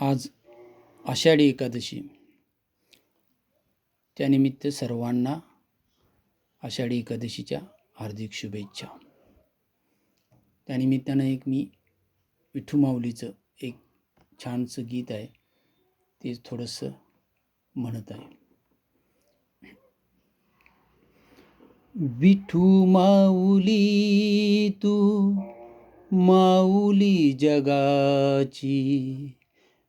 आज आषाढी एकादशी. त्यानिमित्त सर्वांना आषाढी एकादशीच्या हार्दिक शुभेच्छा. त्यानिमित्तानं एक मी विठू माऊलीचं एक छानसं गीत आहे. ते थोडंसं म्हणत आहे. विठू माऊली तू माऊली जगाची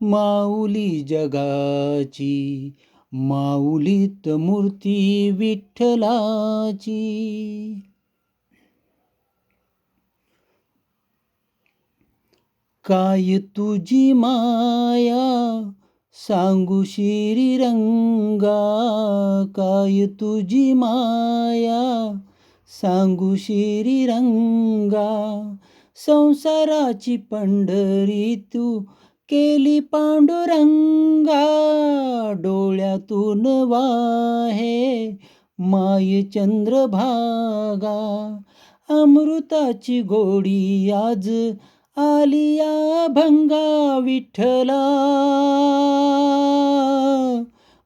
माऊली जगाची माऊलीत मूर्ती विठ्ठलाची. काय तुझी माया सांगू श्रीरंगा काय तुझी माया सांगू श्रीरंगा संसाराची पंढरी तू केली पांडुरंगा डोळ्यातून वाहे. माय चंद्रभागा अमृताची गोडी आज आलिया भंगा विठ्ठला.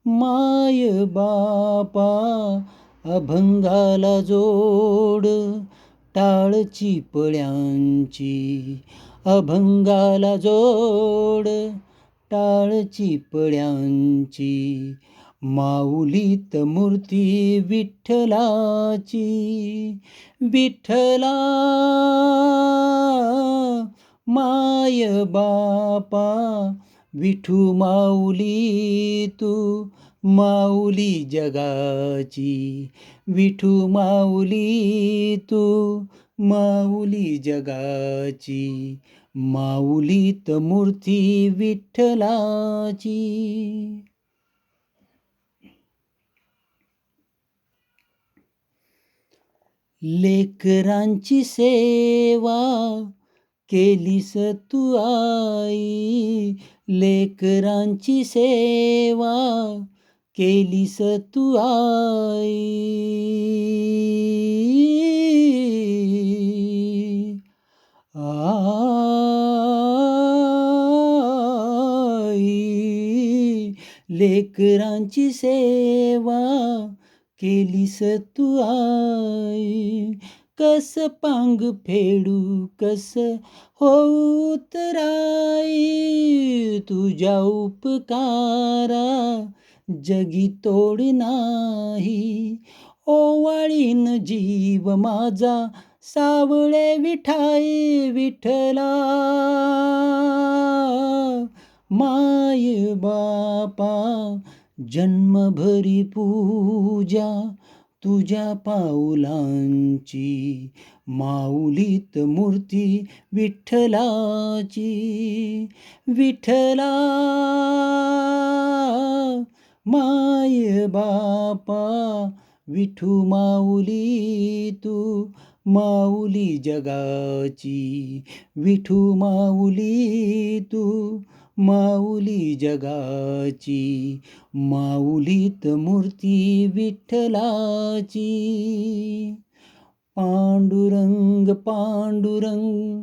माय बापा अभंगाला जोड टाळची पळ्यांची अभंगाला जोड. टाळची पळ्यांची माऊलीत मूर्ती विठ्ठलाची. विठ्ठला माय बापा विठू माऊली तू. माऊली जगाची. विठू माऊली तू माऊली जगाची. माऊलीत मूर्ती विठ्ठलाची. लेकरांची सेवा केलीस तू आई. लेकरांची सेवा केलीस तू आई? आई. लेकरांची सेवा केलीस तू आई? कस पांग फेडू कस होऊ तराई तुझ्या उपकारा जगी तोड नाही. ओवाळीन जीव माझा सावळे विठाई विठला. माय बापा जन्मभरी पूजा तुझ्या पाऊलांची माऊलीत मूर्ती विठ्ठलाची. विठ्ठला माय बापा विठू माऊली तू माऊली जगाची. विठू माऊली तू माऊली जगाची. माऊलीत मूर्ती विठ्ठलाची. पांडुरंग पांडुरंग